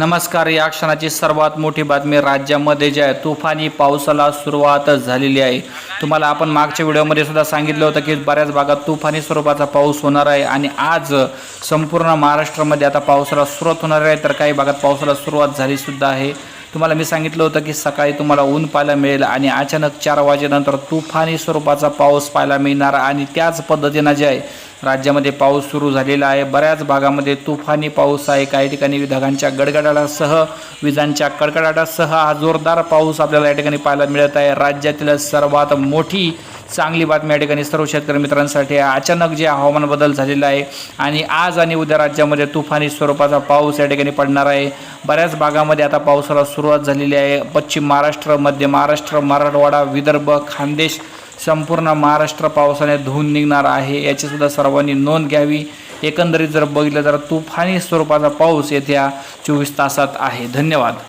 नमस्कार या क्षणाची सर्वात मोठी बातमी राज्यामध्ये जी आहे तुफानी पावसाला सुरुवात झालेली आहे. तुम्हाला आपण मागच्या व्हिडिओमध्ये सुद्धा सांगितलं होतं की बऱ्याच भागात तुफानी स्वरूपाचा पाऊस होणार आहे आणि आज संपूर्ण महाराष्ट्रामध्ये आता पावसाला सुरुवात होणार आहे तर काही भागात पावसाला सुरुवात झाली सुद्धा आहे. तुम्हाला मी सांगितलं होतं की सकाळी तुम्हाला ऊन पाहायला मिळेल आणि अचानक चार वाजेनंतर तुफानी स्वरूपाचा पाऊस पाहायला मिळणार आणि त्याच पद्धतीनं जे आहे राज्यामध्ये पाऊस सुरू झालेला आहे. बऱ्याच भागामध्ये तुफानी पाऊस आहे. काही ठिकाणी ढगांच्या गडगडाटासह विजांच्या कडकडाटासह हा जोरदार पाऊस आपल्याला या ठिकाणी पाहायला मिळत आहे. राज्यातील सर्वात मोठी चांगली बातमी या ठिकाणी सर्व शेतकरी मित्रांसाठी अचानक जे हवामान बदल झालेला आहे आणि आज आणि उद्या राज्यामध्ये तुफानी स्वरूपाचा पाऊस या ठिकाणी पडणार आहे. बऱ्याच भागामध्ये आता पावसाला सुरुवात झालेली आहे. पश्चिम महाराष्ट्र मध्य महाराष्ट्र मराठवाडा विदर्भ खानदेश संपूर्ण महाराष्ट्र पावसाने धुवून निघणार आहे. याचीसुद्धा सर्वांनी नोंद घ्यावी. एकंदरीत जर बघितलं तर तुफानी स्वरूपाचा पाऊस येत्या चोवीस तासात आहे. धन्यवाद.